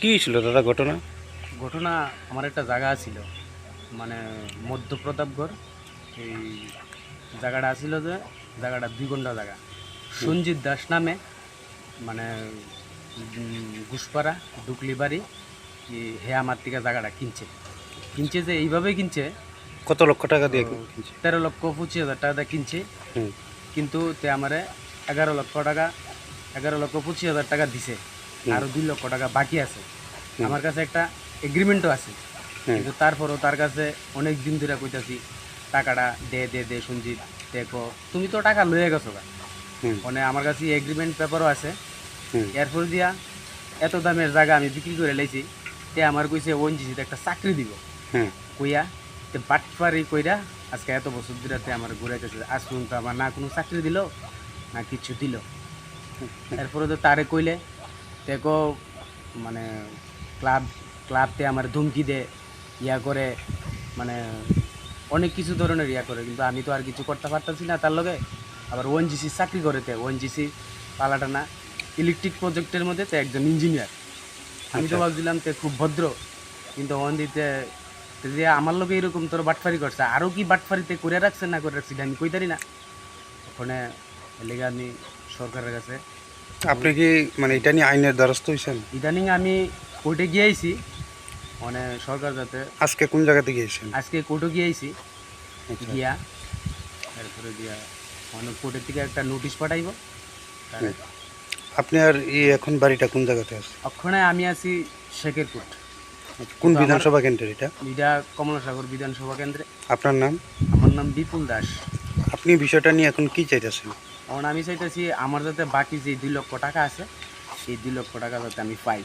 কি ছিল দাদা ঘটনা? ঘটনা আমার একটা জায়গা ছিল মানে মধ্য প্রতাপগড় এই জায়গাটা আছিল যে জায়গাটা দুই ঘণ্টা জায়গা। সঞ্জিত দাস নামে মানে ঘুষপাড়া ডুকলি বাড়ি এই হে আমার থেকে জায়গাটা কিনছে। কিনছে যে এইভাবে কিনছে। কত লক্ষ টাকা দিয়ে কিনছে? তেরো লক্ষ পঁচিশ হাজার টাকা দিয়ে কিনছে। কিন্তু তে আমারে এগারো লক্ষ টাকা এগারো লক্ষ পঁচিশ হাজার টাকা দিছে। আরও দুই লক্ষ টাকা বাকি আছে। আমার কাছে একটা এগ্রিমেন্টও আছে। কিন্তু তারপরও তার কাছে অনেক দিন ধরে কইতাছি টাকাটা দে দে দে সঞ্জিত দেখো। তুমি তো টাকা লয়ে গেছো গা। মানে আমার কাছে এগ্রিমেন্ট পেপারও আছে। এরপর দিয়া এত দামের জায়গা আমি বিক্রি করে লাইছি তে আমার কইছে ওএনজিসিতে একটা চাকরি দিব। কইয়া তে বাটপারি কইরা আজকে এত বছর ধরে তে আমার ঘুরাইতেছে। আজ পর্যন্ত আমার না কোনো চাকরি দিল না কিছু দিল। এরপরে তো তারে কইলে তেকো মানে ক্লাব ক্লাবতে আমার ধমকি দে ইয়া করে মানে অনেক কিছু ধরনের ইয়া করে কিন্তু আমি তো আর কিছু করতে পারতাছি না। তার লগে আবার ওএনজিসি চাকরি করে তে ওএনজিসি পালাটা না ইলেকট্রিক প্রজেক্টের মধ্যে তে একজন ইঞ্জিনিয়ার আমি তো ভাবছিলাম তে খুব ভদ্র কিন্তু ওখান যে আমার লোকে এরকম তোর বাটফারি করছে আরও কি বাটফারিতে করে রাখছে না করে রাখছে আমি কইতারি না। ওখানে লেগে আমি সরকারের কাছে আপনি কি মানে এটা নিয়ে আইনের দ্বারস্থ হয়েছেন ইদানিং আমি কোর্টে গিয়েছি মানে সরকার যাতে আজকে কোন জায়গাতে গিয়েছেন? আজকে কোর্টে গিয়েছি আচ্ছা। গিয়া তারপরে দিয়া মানে কোর্টের থেকে একটা নোটিশ পাঠাইব আর এই এখন বাড়িটা কোন জায়গাতে আছে ওখানে আমি আছি শেখের কোর্ট। কোন বিধানসভা কেন্দ্রের এটা? এটা কমলাসাগর বিধানসভা কেন্দ্রে। আপনার নাম? আমার নাম বিপুল দাস। আপনি বিষয়টা নিয়ে এখন কি চাইতেছেন? এখন আমি চাইতেছি আমার যাতে বাকি যে দুই লক্ষ টাকা আছে, সেই দুই লক্ষ টাকা যাতে আমি পাই।